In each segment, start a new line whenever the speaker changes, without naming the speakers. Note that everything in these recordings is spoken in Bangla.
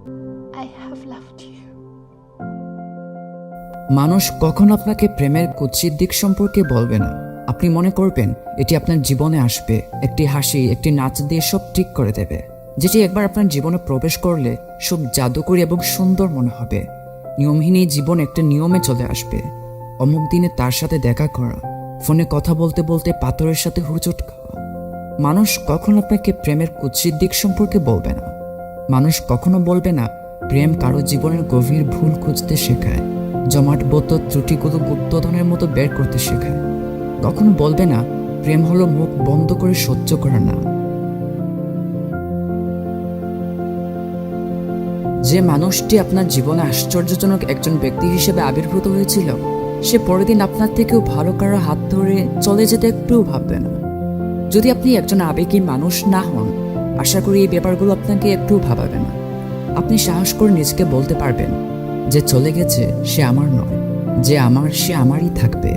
I have loved you.
মানুষ কখন আপনাকে প্রেমের কুৎসিত দিক সম্পর্কে বলবে না? আপনি মনে করবেন, এটি আপনার জীবনে আসবে, একটি হাসি, একটি নাচ দিয়ে সব ঠিক করে দেবে। যেটি একবার আপনার জীবনে প্রবেশ করলে সব জাদুকরী এবং সুন্দর মনে হবে। নিয়মহীন এই জীবন একটা নিয়মে চলে আসবে। অমুক দিনে তার সাথে দেখা করা, ফোনে কথা বলতে বলতে পাথরের সাথে হুচট খাওয়া। মানুষ কখন আপনাকে প্রেমের কুৎসিত দিক সম্পর্কে বলবে না? মানুষ কখনো বলবে না, প্রেম কারও জীবনের গভীর ভুল খুঁজতে শেখায়, জমাট বদ্ধ ত্রুটিগুলো গুপ্তধনের মতো বের করতে শেখায়। কখনো বলবে না, প্রেম হলো মুখ বন্ধ করে সহ্য করা না। যে মানুষটি আপনার জীবনে আশ্চর্যজনক একজন ব্যক্তি হিসেবে আবির্ভূত হয়েছিল, সে পরের দিন আপনার থেকেও ভালো কারও হাত ধরে চলে যেতে একটুও ভাববে না। যদি আপনি একজন আবেগী মানুষ না হন আশা করি এই ব্যাপারগুলো আপনাকে একটু ভাবাবে না। আপনি সাহস করে নিজেকে বলতে পারবেন যে চলে গেছে সে আমার নয়, যে আমার, সে আমারই থাকবে।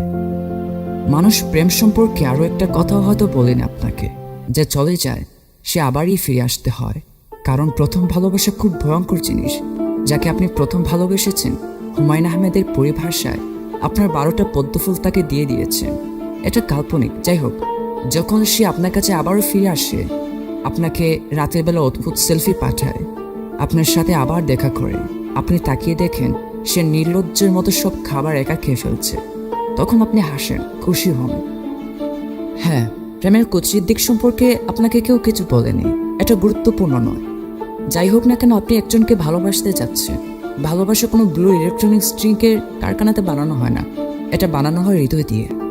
মানুষ প্রেম সম্পর্কে আরও একটা কথা হয়তো বলেন আপনাকে, যে চলে যায়, সে আবারই ফিরে আসতে হয়। কারণ প্রথম ভালোবাসা খুব ভয়ঙ্কর জিনিস, যাকে আপনি প্রথম ভালোবেসেছেন। হুমায়ুন আহমেদের পরিভাষায় আপনার বারোটা পদ্মফুল তাকে দিয়ে দিয়েছেন এটা কাল্পনিক, যাই হোক, যখন সে আপনার কাছে আবারও ফিরে আসে আপনাকে রাতের বেলা অদ্ভুত সেলফি পাঠায়। আপনার সাথে আবার দেখা করে। আপনি তাকিয়ে দেখেন, সে নির্লজ্জের মতো সব খাবার একা খেয়ে ফেলছে। তখন আপনি হাসেন, খুশি হন। হ্যাঁ প্রেমের কুচির দিক সম্পর্কে আপনাকে কেউ কিছু বলেনি। এটা গুরুত্বপূর্ণ নয়। যাই হোক না কেন, আপনি একজনকে ভালোবাসতে যাচ্ছেন ভালোবাসা কোনো ব্লু ইলেকট্রনিক্স স্ট্রিংকের কারখানাতে বানানো হয় না। এটা বানানো হয় হৃদয় দিয়ে।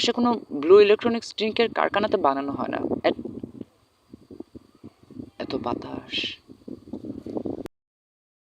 ভালোবাসা কোনো ব্লু ইলেকট্রনিক্স ড্রিঙ্কের কারখানাতে বানানো হয় না। এত বাতাস।